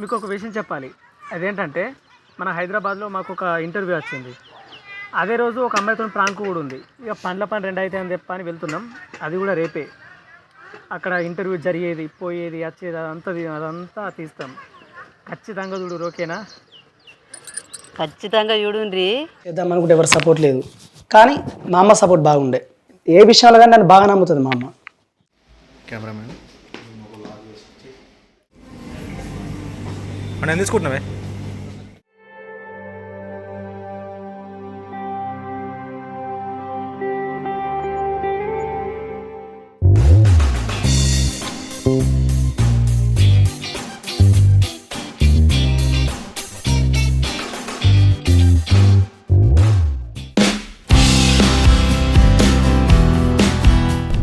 మీకు ఒక విషయం చెప్పాలి. అదేంటంటే మన హైదరాబాద్లో మాకు ఒక ఇంటర్వ్యూ వచ్చింది. అదే రోజు ఒక అమ్మాయితో ప్రాంక్ కూడా ఉంది. ఇక పండ్ల పని రెండు అయితే అని చెప్పి అని వెళ్తున్నాం. అది కూడా రేపే. అక్కడ ఇంటర్వ్యూ జరిగేది పోయేది వచ్చేది అదంతా అదంతా తీస్తాం. ఖచ్చితంగా చూడు ఓకేనా? ఖచ్చితంగా చూడుండ్రి. చేద్దాం అనుకుంటే ఎవరు సపోర్ట్ లేదు. కానీ మా అమ్మ సపోర్ట్ బాగుండే. ఏ విషయాలు కానీ నన్ను బాగా నమ్ముతుంది మా అమ్మ. కెమెరామెన్ మనం ఎందుకు తీసుకుంటున్నావే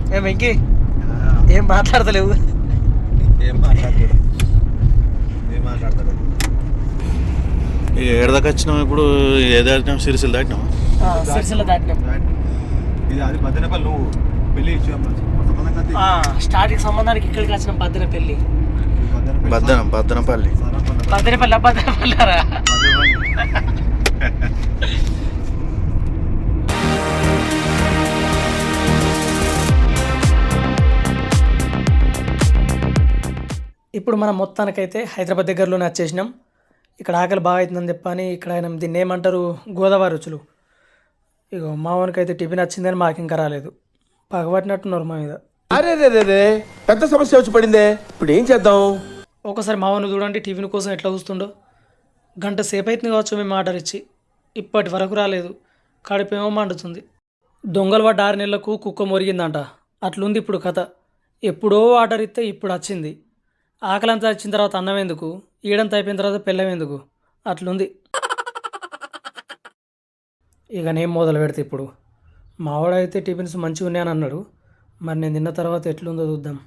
ఏ వెంకీ ఏం మాట్లాడతలేవు ఏం మాట్లాడతాడు ఏం మాట్లాడతాడు ఏడదాకా వచ్చినాం ఇప్పుడు? ఏ దాటినాం సిరిసిల్ దాటినాం సిరిసిల్ల దాటినాం. ఇది అది పద్దెనపల్లి నువ్వు పెళ్ళి ఇచ్చాము స్టార్టింగ్ సంబంధానికి ఇక్కడికి వచ్చిన పెళ్ళి. బద్దనం బద్దనపల్లి బద్దెనపల్లి బద్దెనపల్లారా ఇప్పుడు మనం మొత్తానికైతే హైదరాబాద్ దగ్గరలోనే వచ్చేసినాం. ఇక్కడ ఆకలి బాగా అవుతుందని చెప్పని ఇక్కడ ఆయన దీన్ని ఏమంటారు? గోదావరి రుచులు. ఇగో మావానికి అయితే టిఫిన్ వచ్చిందని మాకు ఇంకా రాలేదు. పగబట్టినట్టున్నారు మా మీద. అరే రే రే రే పెద్ద సమస్య వచ్చి పడిందే. ఇప్పుడు ఏం చేద్దాం? ఒకసారి మావను చూడండి టిఫిన్ కోసం ఎట్లా చూస్తుండో. గంట సేపు అవుతుంది కావచ్చు మేము ఆర్డర్ ఇచ్చి. ఇప్పటి వరకు రాలేదు. కడుపేమో మండుతుంది. దొంగలు పడ్డ ఆరు నెలలకు కుక్క మొరిగిందంట. అట్లుంది ఇప్పుడు కథ. ఎప్పుడో ఆర్డర్ ఇస్తే ఇప్పుడు వచ్చింది. ఆకలంతా వచ్చిన తర్వాత అన్నం ఎందుకు? ఈడంత అయిపోయిన తర్వాత పెళ్ళమెందుకు అట్లుంది. ఇక నేను మొదలు పెడితే ఇప్పుడు. మావాడైతే టిఫిన్స్ మంచిగా ఉన్నాయని అన్నాడు. మరి నేను తిన్న తర్వాత ఎట్లుందో చూద్దాం.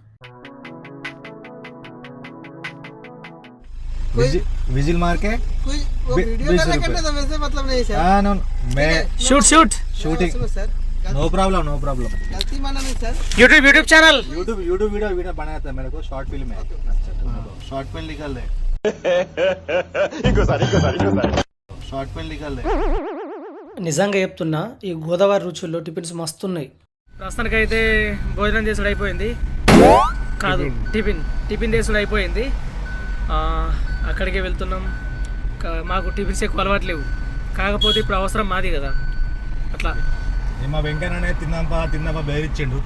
Whistle market shoot shooting. No problem no problem. YouTube YouTube channel. YouTube YouTube video video బాగా madam short film. Short film legal ఇంకోసారి ఇంకోసారి ఇంకోసారి. నిజంగా చెప్తున్నా ఈ గోదావరి రుచుల్లో టిఫిన్స్ మస్తున్నాయి. ప్రస్తుతానికి అయితే భోజనం చేసుడు అయిపోయింది. కాదు టిఫిన్. టిఫిన్. చేసుడు అయిపోయింది. అక్కడికే వెళ్తున్నాం. మాకు టిఫిన్స్ ఎక్కువ అలవాట్లేవు. కాకపోతే ఇప్పుడు అవసరం మాది కదా. అట్లా. మా వెంకయ్యనే తిందాంపా తిందాంపా బేరిచ్చిండు.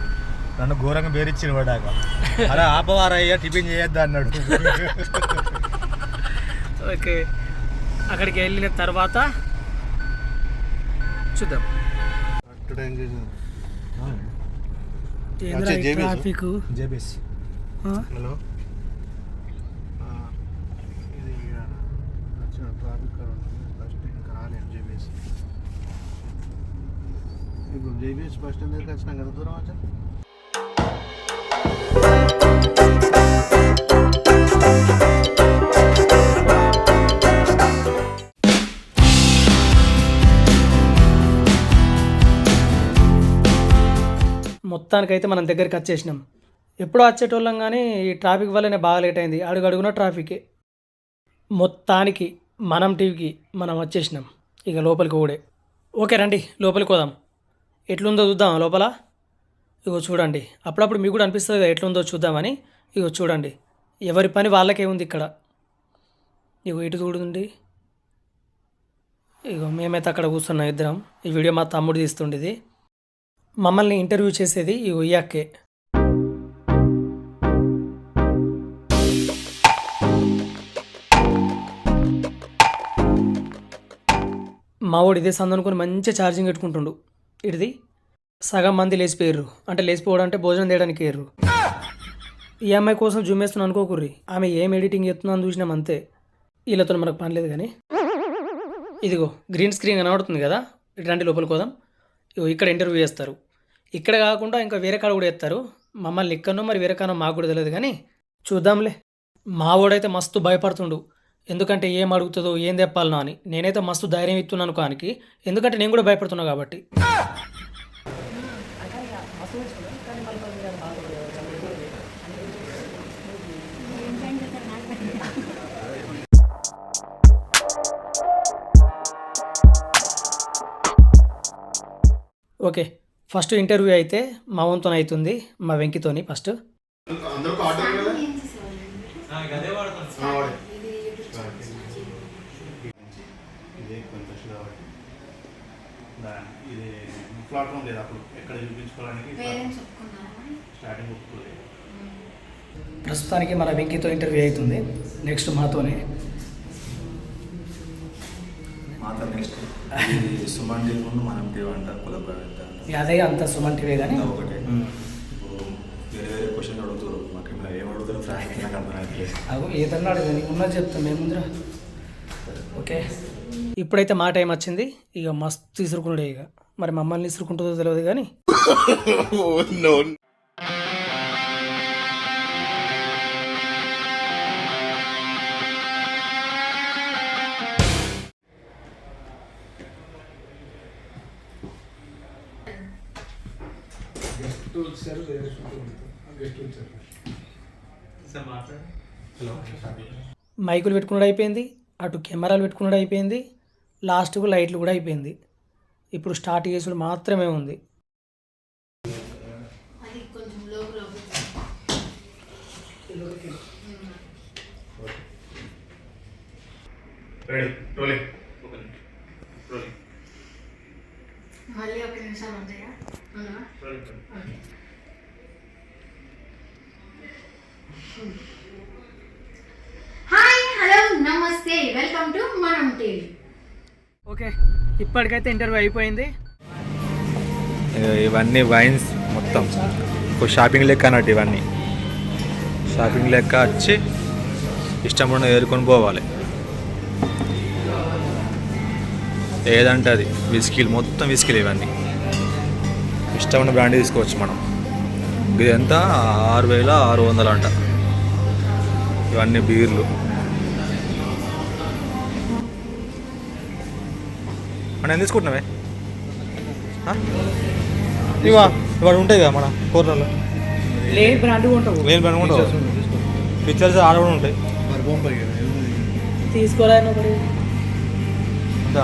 నన్ను ఘోరంగా బేరిచ్చిండు వాడాక అరే ఆపవారయ్యా టిఫిన్ చేయొద్దా అన్నాడు. ఓకే. అక్కడికి వెళ్ళిన తర్వాత చూద్దాం. ట్రాఫిక్? JBS hello? ఇది వచ్చిన ట్రాఫిక్ ఫస్ట్ ఇంకా రాలేదు జేబీఎస్ ఇప్పుడు జేబీఎస్ బస్ స్టాండ్ దగ్గరికి వచ్చినాం కదా దూరం వచ్చా? మొత్తానికైతే మనం దగ్గరికి వచ్చేసినాం. ఎప్పుడో వచ్చేటోళ్ళం కానీ ఈ ట్రాఫిక్ వల్లనే బాగా లేట్ అయింది. అడుగు అడుగున ట్రాఫికే. మొత్తానికి మనం టీవీకి మనం వచ్చేసినాం. ఇక లోపలికి కూడా ఓకే రండి లోపలికి పోదాం. ఎట్లుందో చూద్దాం లోపల. ఇగో చూడండి. అప్పుడప్పుడు మీకు కూడా అనిపిస్తుంది కదా ఎట్లుందో చూద్దామని. ఇగో చూడండి. ఎవరి పని వాళ్ళకే ఉంది ఇక్కడ. ఇగో ఇటు చూడండి. ఇగో మేమైతే అక్కడ కూర్చున్నాం ఇద్దరం. ఈ వీడియో మా తమ్ముడు తీస్తుండేది. మమ్మల్ని ఇంటర్వ్యూ చేసేది ఈ ఉయ్యాకే మావోడు ఇదే సందనుకుని మంచిగా ఛార్జింగ్ పెట్టుకుంటుండు. ఇడిది? సగం మంది లేచిపోయారు అంటే లేచిపోవడం అంటే భోజనం చేయడానికి వేయరు ఈ అమ్మాయి కోసం జూమ్ వేస్తున్నాను అనుకోకుర్రి. ఆమె ఏం ఎడిటింగ్ చేస్తుందని చూసినాం అంతే. వీళ్ళతో మనకు పని లేదు కానీ ఇదిగో గ్రీన్ స్క్రీన్ కనబడుతుంది కదా? ఇట్లాంటి లోపలికి పోదాం. ఇగో ఇక్కడ ఇంటర్వ్యూ చేస్తారు. ఇక్కడ కాకుండా ఇంకా వేరే కాడ కూడా ఎత్తారు. మమ్మల్ని ఇక్కడనో మరి వేరే కానో మాకు కూడా తెలియదు కానీ చూద్దాంలే. మా వాడైతే మస్తు భయపడుతుండు. ఎందుకంటే ఏం అడుగుతుందో ఏం తెప్పాలనో అని నేనైతే మస్తు ధైర్యం ఇస్తున్నాను కానికి. ఎందుకంటే నేను కూడా భయపడుతున్నా కాబట్టి. ఓకే. ఫస్ట్ ఇంటర్వ్యూ అయితే మా వంతున అవుతుంది మా వెంకితోని ఫస్ట్. ఇదే కొంచెం కాబట్టి ఇది ప్లాట్ఫామ్ లేదు అప్పుడు. ఎక్కడ చూపించుకోవడానికి స్టార్టింగ్ ఒప్పుకోలేదు. ప్రస్తుతానికి మన వెంకితో ఇంటర్వ్యూ అవుతుంది. నెక్స్ట్ మాతోనే. మాతో నెక్స్ట్ సుమన్ ముందు మనం టీవీ అంట కుల ప్రవేశ ఇక అదే అంత సుమన్ టీవీ కానీ ఒకటి. ఇప్పుడు వేరే వేరే క్వశ్చన్ అడుగుతారు. మాకు ఏమైనా ఏం అడుగుతారు ఫ్రాంక్ నాకు అర్థం అవుతలేదు అవు ఏదన్నా అడగదు నీకు ఉన్నది చెప్తాం ఏముందిరా ఓకే. ఇప్పుడైతే మా టైం వచ్చింది? ఇక మస్తు ఇసురుకున్నాడే ఇక. మరి మమ్మల్ని ఇసురుకుంటుందో తెలియదు కానీ మైకులు పెట్టుకున్నాడు అయిపోయింది అటు కెమెరాలు పెట్టుకున్నాడు అయిపోయింది లాస్ట్కు లైట్లు కూడా అయిపోయింది. ఇప్పుడు స్టార్ట్ చేసుడు మాత్రమే ఉంది. మళ్ళీ ఒక నిమిషం ఉంటాయా. హాయ్ హలో నమస్తే వెల్కమ్ టు మనం టీవీ ఓకే ఇప్పటికైతే ఇంటర్వ్యూ అయిపోయింది. ఇవన్నీ వైన్స్ మొత్తం. ఇప్పుడు షాపింగ్ లెక్క అన్నట్టు ఇవన్నీ. షాపింగ్ లెక్క వచ్చి ఇష్టం ఉన్న ఏరుకొని పోవాలి. ఏదంటే అది విస్కీలు మొత్తం విస్కీలు ఇవన్నీ. ఇష్టం ఉన్న బ్రాండ్ తీసుకోవచ్చు మనం. ఇది ఎంత? ఆరు వేల ఆరు వందలు అంట. ఇవన్నీ బీర్లు. మనం ఏం తీసుకుంటున్నావే? ఇవా ఇవాడు ఉంటాయి కదా మన కూరలో లేని బ్రాండ్ ఉంటావు. లేని కూడా పిక్చర్స్ ఆడ కూడా ఉంటాయి.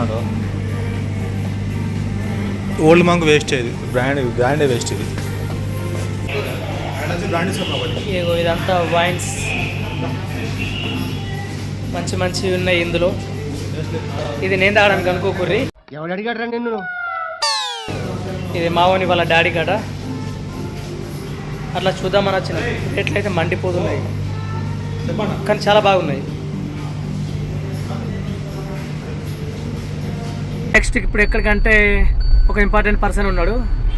అంటావా? ఓల్డ్ మంక్ వేస్ట్ ఇది బ్రాండ్ బ్రాండే వేస్ట్ ఇది ఇగో ఇదంతా వైన్స్. మంచి మంచివి ఉన్నాయి ఇందులో. ఇది నేను తాగడానికి అనుకోకుర్రి. ఎవడు అడిగాడు నిన్ను? ఇది మావని వాళ్ళ డాడీ కట అట్లా చూద్దామని వచ్చిన. ఎట్లయితే మండిపోతున్నాయి. కానీ చాలా బాగున్నాయి. నెక్స్ట్ ఇప్పుడు ఎక్కడికంటే ఒక ఇంపార్టెంట్ పర్సన్ ఉన్నాడు.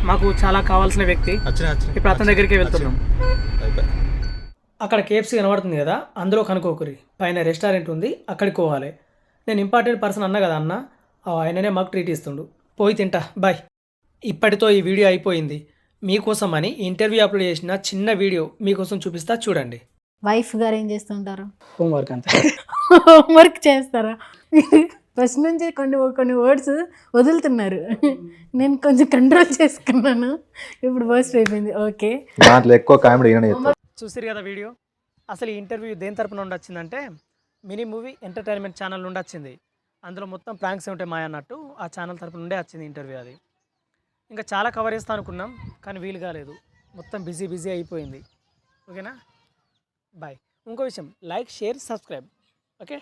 మాకు చాలా కావాల్సిన వ్యక్తి. వచ్చిన ఇప్పుడు అతని దగ్గరికి వెళ్తున్నాం. అక్కడ కేఎఫ్సీ కనబడుతుంది కదా అందులో కనుకోకరి పైన రెస్టారెంట్ ఉంది అక్కడికి పోవాలి. నేను ఇంపార్టెంట్ పర్సన్ అన్నా కదా అన్న ఆయననే మాకు ట్రీట్ ఇస్తుండు. పోయి తింటా బాయ్. ఇప్పటితో ఈ వీడియో అయిపోయింది. మీకోసం అని ఇంటర్వ్యూ అప్లోడ్ చేసిన చిన్న వీడియో మీకోసం చూపిస్తా చూడండి. వైఫ్ గారు ఏం చేస్తుంటారు? హోంవర్క్ అంతే. హోంవర్క్ చేస్తారా? ఫస్ట్ నుంచి కొన్ని కొన్ని వర్డ్స్ వదులుతున్నారు. నేను కొంచెం కంట్రోల్ చేసుకున్నాను. ఇప్పుడు బస్ట్ అయిపోయింది. ఓకే దాంట్లో ఎక్కువ కామెడీ చూసిరు కదా వీడియో? అసలు ఈ ఇంటర్వ్యూ దేని తరపున నుండి వచ్చిందంటే మినీ మూవీ ఎంటర్టైన్మెంట్ ఛానల్ నుండి వచ్చింది అందులో మొత్తం ప్రాంక్స్ ఉంటాయి మాయ అన్నట్టు. ఆ ఛానల్ తరపు నుండే వచ్చింది ఇంటర్వ్యూ అది. ఇంకా చాలా కవర్ చేస్తా అనుకున్నాం కానీ వీలు కాలేదు. మొత్తం బిజీ బిజీ అయిపోయింది. ఓకేనా బాయ్ ఇంకో విషయం లైక్ షేర్ సబ్స్క్రైబ్ ఓకే